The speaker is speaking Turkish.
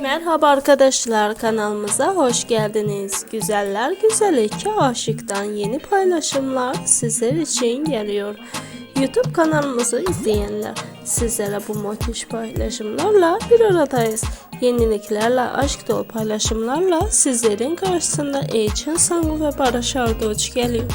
Merhaba arkadaşlar kanalımıza hoş geldiniz. Güzeller güzeli iki aşıktan yeni paylaşımlar sizler için geliyor. YouTube kanalımızı izleyenler sizlere bu motiş paylaşımlarla bir aradayız. Yeniliklerle, aşk dolu paylaşımlarla sizlerin karşısında Eğitim Sangu ve Barış Arduç geliyor.